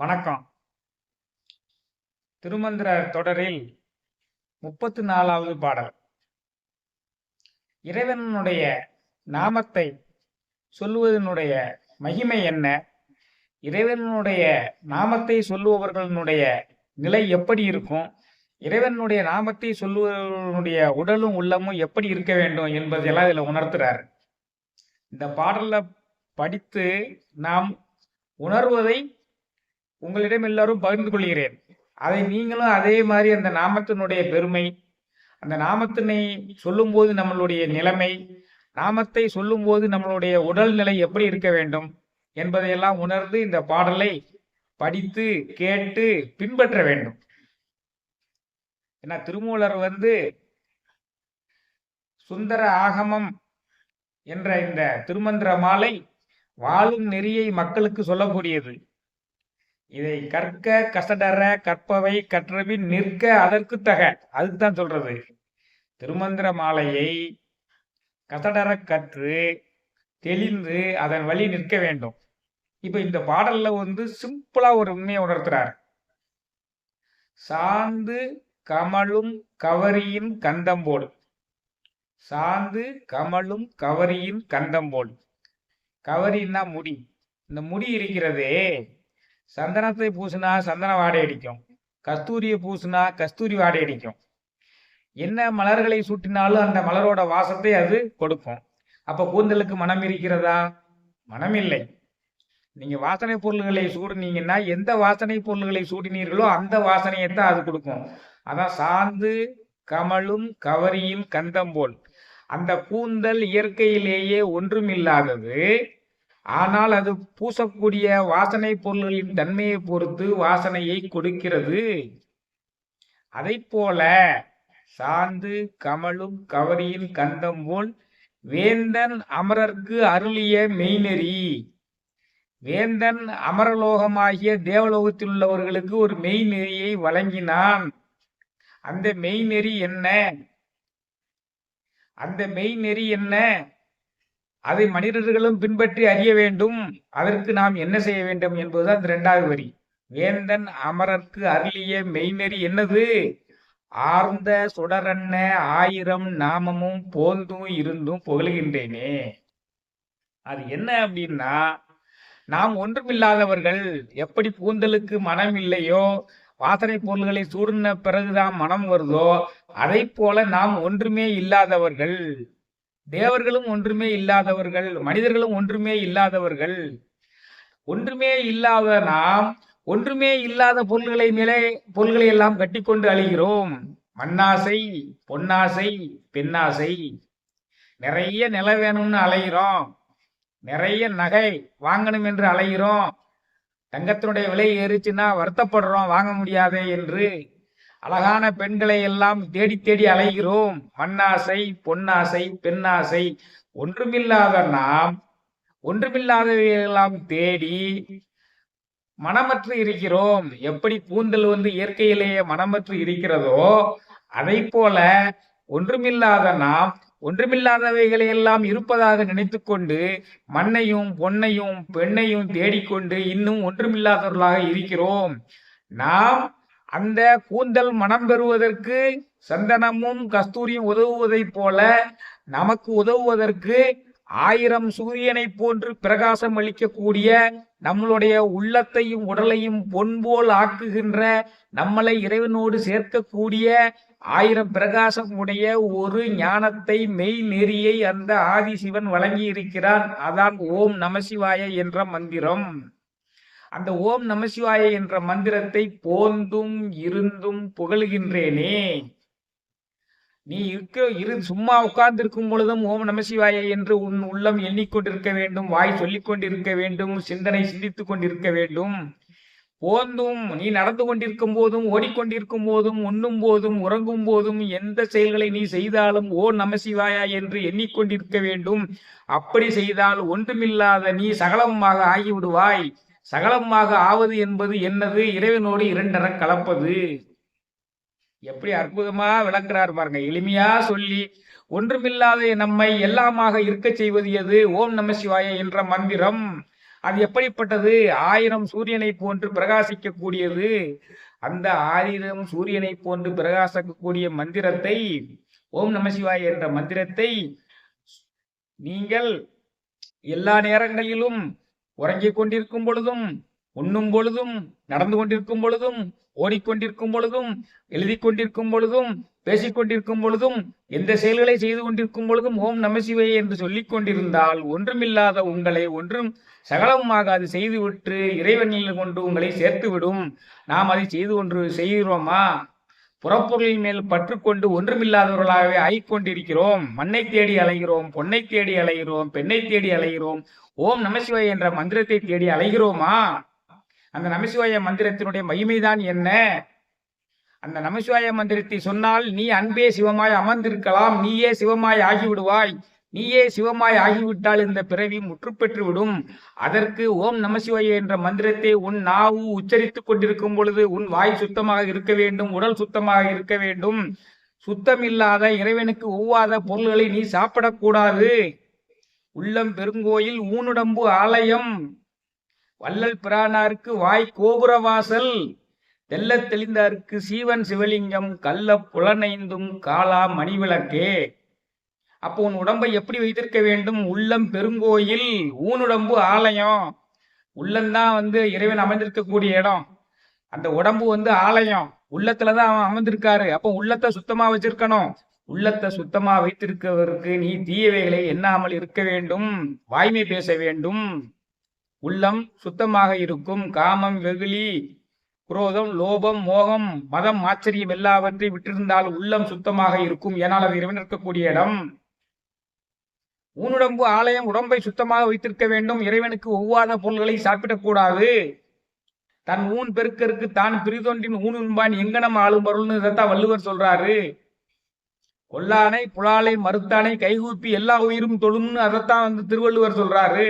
வணக்கம். திருமந்திர தொடரில் முப்பத்து நாலாவது பாடல். இறைவனுடைய நாமத்தை சொல்லுவதனுடைய மகிமை என்ன? இறைவனுடைய நாமத்தை சொல்லுபவர்களுடைய நிலை எப்படி இருக்கும்? இறைவனுடைய நாமத்தை சொல்லுவதனுடைய உடலும் உள்ளமும் எப்படி இருக்க வேண்டும் என்பதெல்லாம் இதில் உணர்த்துறாரு. இந்த பாடலை படித்து நாம் உணர்வதை உங்களிடம் எல்லாரும் பகிர்ந்து கொள்கிறேன். அதை நீங்களும் அதே மாதிரி அந்த நாமத்தினுடைய பெருமை அந்த நாமத்தினை சொல்லும்போது நம்மளுடைய நிலைமை நாமத்தை சொல்லும்போது நம்மளுடைய உடல்நிலை எப்படி இருக்க வேண்டும் என்பதையெல்லாம் உணர்ந்து இந்த பாடலை படித்து கேட்டு பின்பற்ற வேண்டும். ஏன்னா திருமூலர் வந்து சுந்தர ஆகமம் என்ற இந்த திருமந்திர மாலை வாழும் நெறியை மக்களுக்கு சொல்லக்கூடியது. இதை கற்க கசடற கற்பவை கற்றபின் நிற்க அதற்கு தக. அதுக்கு தான் சொல்றது. திருமந்திர மாலையை கசடற கற்று தெளிந்து அதன் வழி நிற்க வேண்டும். இப்ப இந்த பாடல்ல வந்து சிம்பிளா ஒரு உண்மையை உணர்த்துறார். சாந்து கமலும் கவரியின் கந்தம்போல் சாந்து கமலும் கவரியின் கந்தம்போல் கவரின்னா முடி. இந்த முடி இருக்கிறதே சந்தனத்தை பூசினா சந்தன வாடை அடிக்கும். கஸ்தூரியை பூசினா கஸ்தூரி வாடை அடிக்கும். என்ன மலர்களை சூட்டினாலும் அந்த மலரோட வாசத்தை அது கொடுக்கும். அப்ப கூந்தலுக்கு மனம் இருக்கிறதா? மனம் இல்லை நீங்க வாசனை பொருள்களை சூடினீங்கன்னா எந்த வாசனை பொருள்களை சூடினீர்களோ அந்த வாசனையை தான் அது கொடுக்கும். அதான் சாந்து கமலும் கவரியும் கந்தம் போல். அந்த கூந்தல் இயற்கையிலேயே ஒன்றுமில்லாதது. ஆனால் அது பூசக்கூடிய வாசனை பொருள்களின் தன்மையை பொறுத்து வாசனையை கொடுக்கிறது. அதை போல சாந்து கமலும் கவரியின் கந்தம் போல் வேந்தன் அமரர்க்கு அருளிய மெய்நெறி. வேந்தன் அமரலோகமாகிய தேவலோகத்தில் உள்ளவர்களுக்கு ஒரு மெய்நெறியை வழங்கினான். அந்த மெய்நெறி என்ன? அந்த மெய்நெறி என்ன? அதை மனிதர்களும் பின்பற்றி அறிய வேண்டும். அதற்கு நாம் என்ன செய்ய வேண்டும் என்பதுதான் இந்த இரண்டாவது வரி. வேந்தன் அமரர்க்கு அருளிய மெய்நெறி என்னது? ஆர்ந்த சுடரன்ன ஆயிரம் நாமமும் போந்தும் இருந்தும் புகழுகின்றேனே. அது என்ன அப்படின்னா நாம் ஒன்றுமில்லாதவர்கள் எப்படி கூந்தலுக்கு மனம் இல்லையோ வாசனை பொருள்களை சூடின பிறகுதான் மனம் வருதோ அதை போல நாம் ஒன்றுமே இல்லாதவர்கள். தேவர்களும் ஒன்றுமே இல்லாதவர்கள் மனிதர்களும் ஒன்றுமே இல்லாதவர்கள். ஒன்றுமே இல்லாத நாம் ஒன்றுமே இல்லாத பொருள்களை மேலே பொருள்களை எல்லாம் கட்டிக்கொண்டு அழிகிறோம். மண்ணாசை பொன்னாசை பெண்ணாசை. நிறைய நில வேணும்னு அலைகிறோம் நிறைய நகை வாங்கணும் என்று அலைகிறோம் தங்கத்தினுடைய விலை ஏறிச்சுன்னா வருத்தப்படுறோம் வாங்க முடியாதே என்று. அழகான பெண்களை எல்லாம் தேடி தேடி அலைகிறோம். மண்ணாசை பொன்னாசை பெண்ணாசை. ஒன்றுமில்லாத நாம் ஒன்றுமில்லாதவையெல்லாம் தேடி மனமற்று இருக்கிறோம். எப்படி கூந்தல் வந்து இயற்கையிலேயே மனமற்று இருக்கிறதோ அதை போல ஒன்றுமில்லாத நாம் ஒன்றுமில்லாதவைகளை எல்லாம் இருப்பதாக நினைத்து கொண்டு மண்ணையும் பொன்னையும் பெண்ணையும் தேடிக்கொண்டு இன்னும் ஒன்றுமில்லாதவர்களாக இருக்கிறோம். நாம் அந்த கூந்தல் மனம் பெறுவதற்கு சந்தனமும் கஸ்தூரியும் உதவுவதைப் போல நமக்கு உதவுவதற்கு ஆயிரம் சூரியனை போன்று பிரகாசம் அளிக்கக்கூடிய நம்மளுடைய உள்ளத்தையும் உடலையும் பொன்போல் ஆக்குகின்ற நம்மளை இறைவனோடு சேர்க்கக்கூடிய ஆயிரம் பிரகாசம் உடைய ஒரு ஞானத்தை மெய் நெறியை அந்த ஆதிசிவன் வழங்கி இருக்கிறான் அதான் ஓம் நமசிவாய என்ற மந்திரம். அந்த ஓம் நமசிவாய என்ற மந்திரத்தை போந்தும் இருந்தும் புகழுகின்றேனே. நீ இருக்க இரு சும்மா உட்கார்ந்து இருக்கும் பொழுதும் ஓம் நமசிவாய என்று உன் உள்ளம் எண்ணிக்கொண்டிருக்க வேண்டும் வாய் சொல்லிக் கொண்டிருக்க வேண்டும் சிந்தனை சிந்தித்துக் கொண்டிருக்க வேண்டும். போந்தும் நீ நடந்து கொண்டிருக்கும் போதும் ஓடிக்கொண்டிருக்கும் போதும் உண்ணும் போதும் உறங்கும் போதும் எந்த செயல்களை நீ செய்தாலும் ஓ நமசிவாயா என்று எண்ணிக்கொண்டிருக்க வேண்டும். அப்படி செய்தால் ஒன்றுமில்லாத நீ சகலமாக ஆகிவிடுவாய். சகலமாக ஆவது என்பது என்னது? இறைவனோடு இரண்டர கலப்பது. எப்படி அற்புதமா விளக்குறார் பாருங்க. எளிமையா சொல்லி ஒன்றுமில்லாத நம்மை எல்லாமாக இருக்க செய்வது எது? ஓம் நம சிவாய என்ற மந்திரம். அது எப்படிப்பட்டது? ஆயிரம் சூரியனை போன்று பிரகாசிக்கக்கூடியது. அந்த ஆயிரம் சூரியனை போன்று பிரகாசிக்கக்கூடிய மந்திரத்தை ஓம் நமசிவாய் என்ற மந்திரத்தை நீங்கள் எல்லா நேரங்களிலும் உறங்கிக் கொண்டிருக்கும் பொழுதும் உண்ணும் பொழுதும் நடந்து கொண்டிருக்கும் பொழுதும் ஓடிக்கொண்டிருக்கும் பொழுதும் எழுதி கொண்டிருக்கும் பொழுதும் பேசிக் கொண்டிருக்கும் பொழுதும் எந்த செயல்களை செய்து கொண்டிருக்கும் பொழுதும் ஓம் நமசிவே என்று சொல்லிக் கொண்டிருந்தால் ஒன்றுமில்லாத உங்களை ஒன்றும் சகலமாக அது செய்துவிட்டு இறைவனில் கொண்டு உங்களை சேர்த்து விடும் நாம் அதை செய்து கொண்டு செய்கிறோமா? புறப்பொருளின் மேல் பற்றுக்கொண்டு ஒன்றுமில்லாதவர்களாகவே ஒன்றுமில்லாதவர்களாகவே ஆய்கொண்டிருக்கிறோம் மண்ணை தேடி அலைகிறோம் பொன்னை தேடி அலைகிறோம் பெண்ணை தேடி அலைகிறோம். ஓம் நமசிவாய் என்ற மந்திரத்தை தேடி அலைகிறோமா? அந்த நமசிவாய மந்திரத்தினுடைய மகிமைதான் என்ன? அந்த நமசிவாய மந்திரத்தை சொன்னால் நீ அன்பே சிவமாய் அமர்ந்திருக்கலாம் நீயே சிவமாய் ஆகிவிடுவாய். நீயே சிவமாய் ஆகிவிட்டால் இந்த பிறவி முற்றுப்பெற்று விடும். அதற்கு ஓம் நமசிவாய என்ற மந்திரத்தை உன் நாவு உச்சரித்துக் கொண்டிருக்கும் பொழுது உன் வாய் சுத்தமாக இருக்க வேண்டும் உடல் சுத்தமாக இருக்க வேண்டும். சுத்தமில்லாத இறைவனுக்கு ஒவ்வாத பொருள்களை நீ சாப்பிடக்கூடாது. உள்ளம் பெருங்கோயில் ஊனுடம்பு ஆலயம். வள்ளல் பிரானாருக்கு வாய் கோபுரவாசல் தெல்ல தெளிந்தாருக்கு சீவன் சிவலிங்கம் கள்ள புலனைந்தும் காலா மணிவிளக்கே. அப்போ உன் உடம்பை எப்படி வைத்திருக்க வேண்டும்? உள்ளம் பெருங்கோயில் ஊனுடம்பு ஆலயம். உள்ளம்தான் வந்து இறைவன் அமைந்திருக்கக்கூடிய இடம். அந்த உடம்பு வந்து ஆலயம். உள்ளத்துலதான் அவன் அமர்ந்திருக்காரு. அப்போ உள்ளத்தை சுத்தமா வச்சிருக்கணும். உள்ளத்தை சுத்தமா வைத்திருக்கவருக்கு நீ தீயவைகளை எண்ணாமல் இருக்க வேண்டும். வாய்மை பேச வேண்டும். உள்ளம் சுத்தமாக இருக்கும். காமம் வெகுளி குரோதம் லோபம் மோகம் மதம் ஆச்சரியம் எல்லாவற்றையும் விட்டிருந்தால் உள்ளம் சுத்தமாக இருக்கும். ஏனால் அது இறைவன் இருக்கக்கூடிய இடம். ஊனுடம்பு ஆலயம் உடம்பை சுத்தமாக வைத்திருக்க வேண்டும். இறைவனுக்கு ஒவ்வாத பொருள்களை சாப்பிடக்கூடாது தன் ஊன் பெருக்கருக்கு தான் பிரிதொன்றின் ஊனுன்பான் எங்கனம் ஆளும் பொருள்னு இதைத்தான் வள்ளுவர் சொல்றாரு. கொல்லானை புலாலை மறுத்தானை கைகூப்பி எல்லா உயிரும் தொழும்னு அதைத்தான் வந்து திருவள்ளுவர் சொல்றாரு.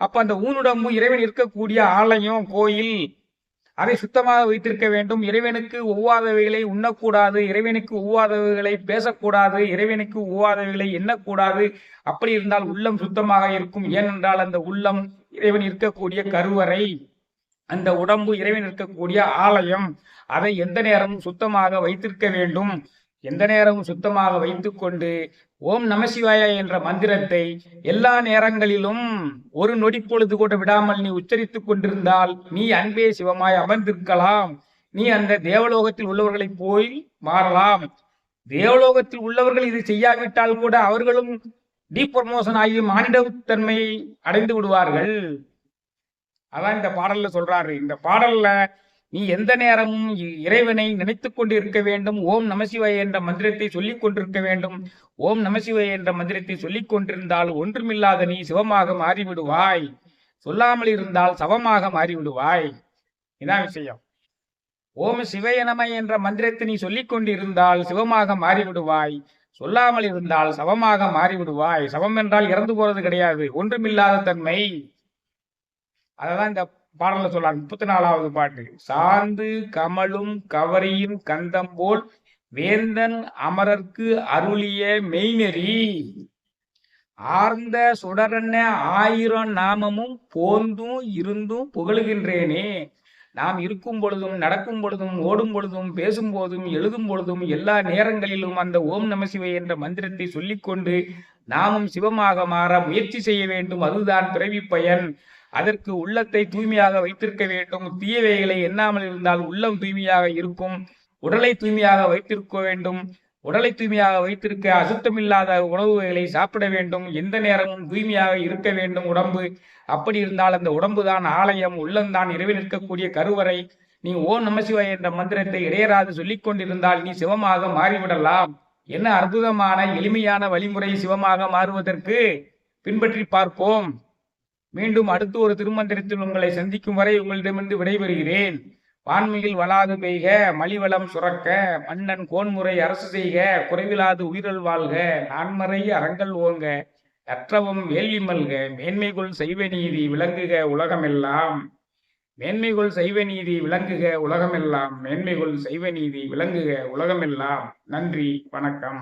அப்ப அந்த ஊனுடம்பு இறைவன் இருக்கக்கூடிய ஆலயம் கோயில் அதை சுத்தமாக வைத்திருக்க வேண்டும். இறைவனுக்கு ஒவ்வாதவைகளை உண்ணக்கூடாது. இறைவனுக்கு ஒவ்வாதவைகளை பேசக்கூடாது. இறைவனுக்கு ஒவ்வாதவைகளை எண்ணக்கூடாது. அப்படி இருந்தால் உள்ளம் சுத்தமாக இருக்கும். ஏனென்றால் அந்த உள்ளம் இறைவன் இருக்கக்கூடிய கருவறை அந்த உடம்பு இறைவன் இருக்கக்கூடிய ஆலயம். அதை எந்த நேரமும் சுத்தமாக வைத்திருக்க வேண்டும். எந்த நேரமும் சுத்தமாக வைத்துக்கொண்டு ஓம் நமசிவாய என்ற மந்திரத்தை எல்லா நேரங்களிலும் ஒரு நொடி பொழுது கூட விடாமல் நீ உச்சரித்துக் கொண்டிருந்தால் நீ அன்பே சிவமாய் அமர்ந்திருக்கலாம். நீ அந்த தேவலோகத்தில் உள்ளவர்களை போய் மாறலாம். தேவலோகத்தில் உள்ளவர்கள் இது செய்யாவிட்டால் கூட அவர்களும் டீப்ரமோஷன் ஆகி மானிடத்தன்மையை அடைந்து விடுவார்கள். அதான் இந்த பாடல்ல சொல்றாரு. இந்த பாடல்ல நீ எந்த நேரமும் இறைவனை நினைத்து கொண்டு இருக்க வேண்டும். ஓம் நமசிவாய என்ற மந்திரத்தை சொல்லிக் கொண்டிருக்க வேண்டும். ஓம் நமசிவாய என்ற மந்திரத்தை சொல்லிக் கொண்டிருந்தால் ஒன்றுமில்லாத நீ சிவமாக மாறிவிடுவாய். சொல்லாமல் இருந்தால் சவமாக மாறிவிடுவாய். இதான் விஷயம். ஓம் சிவயனமை என்ற மந்திரத்தை நீ சொல்லிக் கொண்டிருந்தால் சிவமாக மாறிவிடுவாய். சொல்லாமல் இருந்தால் சவமாக மாறிவிடுவாய். சவம் என்றால் இறந்து போறது கிடையாது. ஒன்றுமில்லாத தன்மை. அததான் இந்த பாடல சொல்றாங்க. முப்பத்தி நாலாவது பாட்டு. சாந்து கமலும் கவரியும் கந்தம் போல் வேந்தன் அமரர்க்கு அருளிய மெய்நெறி. ஆர்ந்த சுடரன்ன ஆயிரம் நாமமும் போந்தும் இருந்தும் புகழுகின்றேனே. நாம் இருக்கும் பொழுதும் நடக்கும் பொழுதும் ஓடும் பொழுதும் பேசும் போதும் எழுதும் பொழுதும் எல்லா நேரங்களிலும் அந்த ஓம் நம சிவை என்ற மந்திரத்தை சொல்லிக்கொண்டு நாமும் சிவமாக மாற முயற்சி செய்ய வேண்டும். அதுதான் பிறவி பயன். அதற்கு உள்ளத்தை தூய்மையாக வைத்திருக்க வேண்டும். தீயவைகளை எண்ணாமல் இருந்தால் உள்ளம் தூய்மையாக இருக்கும். உடலை தூய்மையாக வைத்திருக்க வேண்டும். உடலை தூய்மையாக வைத்திருக்க அசுத்தமில்லாத உணவுகளை சாப்பிட வேண்டும். எந்த நேரமும் தூய்மையாக இருக்க வேண்டும் உடம்பு. அப்படி இருந்தால் அந்த உடம்பு தான் ஆலயம். உள்ளம்தான் இரவில் நிற்கக்கூடிய கருவறை. நீ ஓ நமசிவாய் என்ற மந்திரத்தை இடையராது சொல்லிக் கொண்டிருந்தால் நீ சிவமாக மாறிவிடலாம். என்ன அற்புதமான எளிமையான வழிமுறை சிவமாக மாறுவதற்கு? பின்பற்றி பார்ப்போம். மீண்டும் அடுத்து ஒரு திருமந்திரத்தில் உங்களை சந்திக்கும் வரை உங்களிடமிருந்து விடைபெறுகிறேன். வான்மையில் வளாது பெய்க மலிவளம் சுரக்க மன்னன் கோன்முறை அரசு செய்க குறைவிலாது உயிரல் வாழ்க நான்மறை அறங்கள் ஓங்க அற்றவம் வேள்வி மல்க மேன்மைகுள் செய்வ நீதி விளங்குக உலகமெல்லாம். மேன்மைகுள் செய்வ நீதி விளங்குக உலகமெல்லாம் மேன்மைகுள் செய்வ நீதி விளங்குக உலகமெல்லாம். நன்றி வணக்கம்.